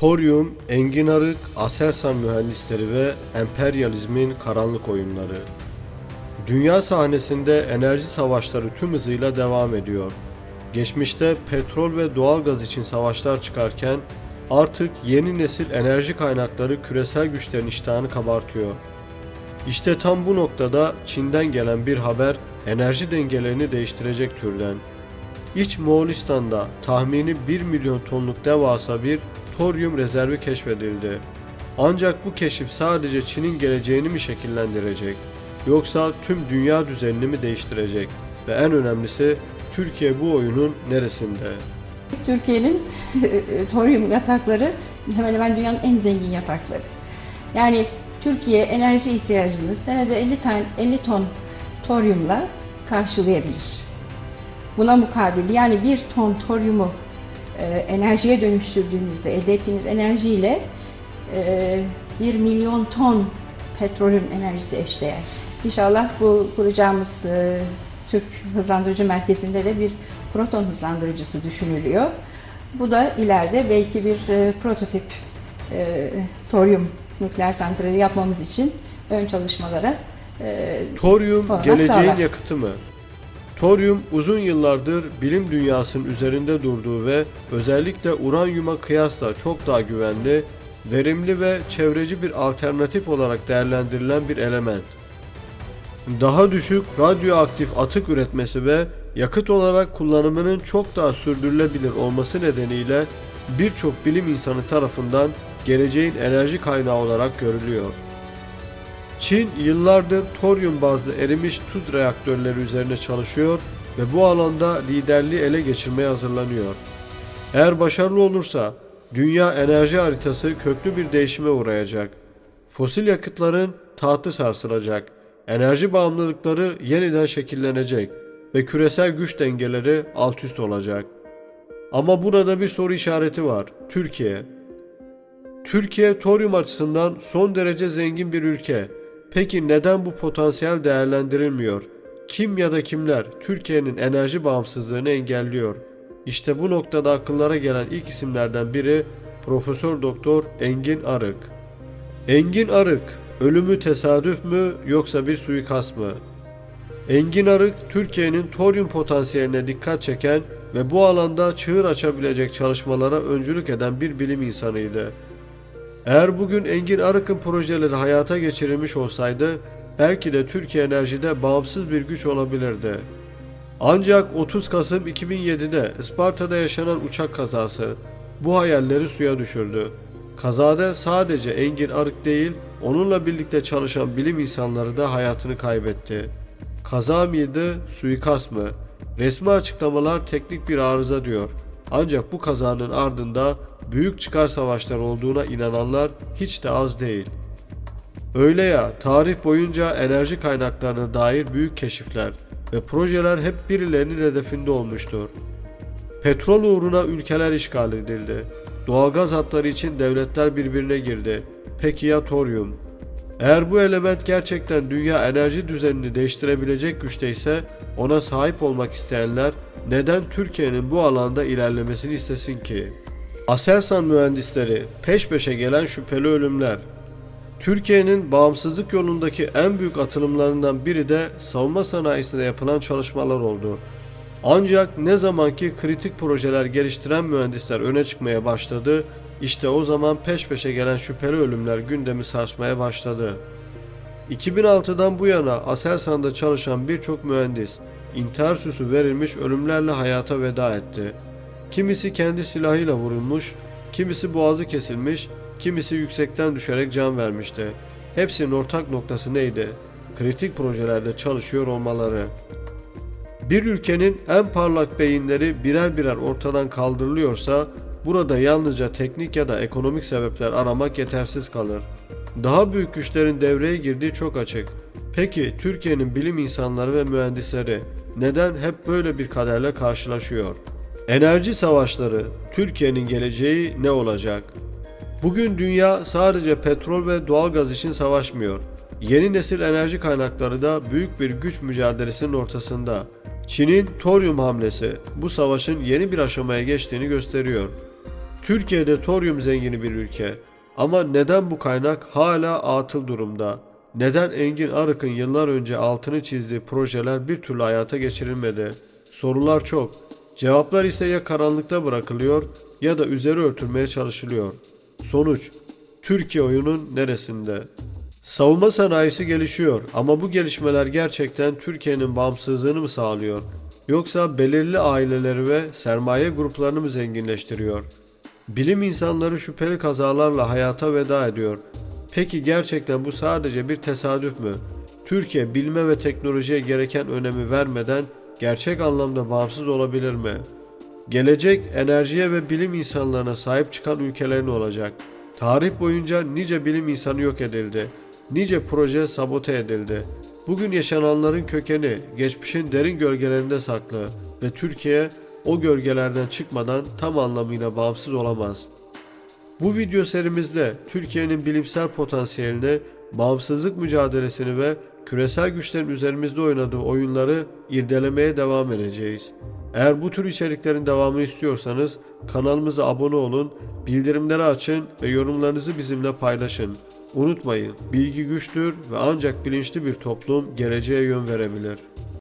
Toryum, Engin Arık, Aselsan mühendisleri ve emperyalizmin karanlık oyunları. Dünya sahnesinde enerji savaşları tüm hızıyla devam ediyor. Geçmişte petrol ve doğalgaz için savaşlar çıkarken artık yeni nesil enerji kaynakları küresel güçlerin iştahını kabartıyor. İşte tam bu noktada Çin'den gelen bir haber enerji dengelerini değiştirecek türden. İç Moğolistan'da tahmini 1 milyon tonluk devasa bir toryum rezervi keşfedildi. Ancak bu keşif sadece Çin'in geleceğini mi şekillendirecek yoksa tüm dünya düzenini mi değiştirecek ve en önemlisi Türkiye bu oyunun neresinde? Türkiye'nin toryum yatakları hemen hemen dünyanın en zengin yatakları. Yani Türkiye enerji ihtiyacını senede 50 tane 50 ton toryumla karşılayabilir. Buna mukabil yani bir ton toryumu enerjiye dönüştürdüğümüzde elde ettiğimiz enerjiyle e, 1 milyon ton petrolün enerjisi eşdeğer. İnşallah bu kuracağımız e, Türk Hızlandırıcı Merkezi'nde de bir proton hızlandırıcısı düşünülüyor. Bu da ileride belki bir e, prototip e, toryum nükleer santrali yapmamız için ön çalışmalara e, Toryum geleceğin sağlar. yakıtı mı? Toryum uzun yıllardır bilim dünyasının üzerinde durduğu ve özellikle uranyuma kıyasla çok daha güvenli, verimli ve çevreci bir alternatif olarak değerlendirilen bir element. Daha düşük radyoaktif atık üretmesi ve yakıt olarak kullanımının çok daha sürdürülebilir olması nedeniyle birçok bilim insanı tarafından geleceğin enerji kaynağı olarak görülüyor. Çin yıllardır toryum bazlı erimiş tuz reaktörleri üzerine çalışıyor ve bu alanda liderliği ele geçirmeye hazırlanıyor. Eğer başarılı olursa dünya enerji haritası köklü bir değişime uğrayacak. Fosil yakıtların tahtı sarsılacak. Enerji bağımlılıkları yeniden şekillenecek ve küresel güç dengeleri alt üst olacak. Ama burada bir soru işareti var. Türkiye. Türkiye toryum açısından son derece zengin bir ülke. Peki neden bu potansiyel değerlendirilmiyor? Kim ya da kimler Türkiye'nin enerji bağımsızlığını engelliyor? İşte bu noktada akıllara gelen ilk isimlerden biri Profesör Doktor Engin Arık. Engin Arık, ölümü tesadüf mü yoksa bir suikast mı? Engin Arık, Türkiye'nin toryum potansiyeline dikkat çeken ve bu alanda çığır açabilecek çalışmalara öncülük eden bir bilim insanıydı. Eğer bugün Engin Arık'ın projeleri hayata geçirilmiş olsaydı belki de Türkiye Enerji'de bağımsız bir güç olabilirdi. Ancak 30 Kasım 2007'de Isparta'da yaşanan uçak kazası bu hayalleri suya düşürdü. Kazada sadece Engin Arık değil, onunla birlikte çalışan bilim insanları da hayatını kaybetti. Kaza mıydı, suikast mı? Resmi açıklamalar teknik bir arıza diyor. Ancak bu kazanın ardında büyük çıkar savaşlar olduğuna inananlar hiç de az değil. Öyle ya, tarih boyunca enerji kaynaklarına dair büyük keşifler ve projeler hep birilerinin hedefinde olmuştur. Petrol uğruna ülkeler işgal edildi. Doğalgaz hatları için devletler birbirine girdi. Peki ya toryum? Eğer bu element gerçekten dünya enerji düzenini değiştirebilecek güçteyse ona sahip olmak isteyenler neden Türkiye'nin bu alanda ilerlemesini istesin ki? Aselsan mühendisleri peş peşe gelen şüpheli ölümler. Türkiye'nin bağımsızlık yolundaki en büyük atılımlarından biri de savunma sanayisinde yapılan çalışmalar oldu. Ancak ne zamanki kritik projeler geliştiren mühendisler öne çıkmaya başladı, işte o zaman peş peşe gelen şüpheli ölümler gündemi sarsmaya başladı. 2006'dan bu yana Aselsan'da çalışan birçok mühendis intihar süsü verilmiş ölümlerle hayata veda etti. Kimisi kendi silahıyla vurulmuş, kimisi boğazı kesilmiş, kimisi yüksekten düşerek can vermişti. Hepsinin ortak noktası neydi? Kritik projelerde çalışıyor olmaları. Bir ülkenin en parlak beyinleri birer birer ortadan kaldırılıyorsa burada yalnızca teknik ya da ekonomik sebepler aramak yetersiz kalır. Daha büyük güçlerin devreye girdiği çok açık. Peki Türkiye'nin bilim insanları ve mühendisleri neden hep böyle bir kaderle karşılaşıyor? Enerji savaşları, Türkiye'nin geleceği ne olacak? Bugün dünya sadece petrol ve doğalgaz için savaşmıyor. Yeni nesil enerji kaynakları da büyük bir güç mücadelesinin ortasında. Çin'in toryum hamlesi bu savaşın yeni bir aşamaya geçtiğini gösteriyor. Türkiye'de toryum zengini bir ülke. Ama neden bu kaynak hala atıl durumda? Neden Engin Arık'ın yıllar önce altını çizdiği projeler bir türlü hayata geçirilmedi? Sorular çok. Cevaplar ise ya karanlıkta bırakılıyor ya da üzeri örtülmeye çalışılıyor. Sonuç Türkiye oyunun neresinde? Savunma sanayisi gelişiyor ama bu gelişmeler gerçekten Türkiye'nin bağımsızlığını mı sağlıyor? Yoksa belirli aileleri ve sermaye gruplarını mı zenginleştiriyor? Bilim insanları şüpheli kazalarla hayata veda ediyor. Peki gerçekten bu sadece bir tesadüf mü? Türkiye bilme ve teknolojiye gereken önemi vermeden gerçek anlamda bağımsız olabilir mi? Gelecek enerjiye ve bilim insanlarına sahip çıkan ülkelerin olacak. Tarih boyunca nice bilim insanı yok edildi. Nice proje sabote edildi. Bugün yaşananların kökeni geçmişin derin gölgelerinde saklı ve Türkiye o gölgelerden çıkmadan tam anlamıyla bağımsız olamaz. Bu video serimizde Türkiye'nin bilimsel potansiyelini, bağımsızlık mücadelesini ve küresel güçlerin üzerimizde oynadığı oyunları irdelemeye devam edeceğiz. Eğer bu tür içeriklerin devamını istiyorsanız kanalımıza abone olun, bildirimleri açın ve yorumlarınızı bizimle paylaşın. Unutmayın, bilgi güçtür ve ancak bilinçli bir toplum geleceğe yön verebilir.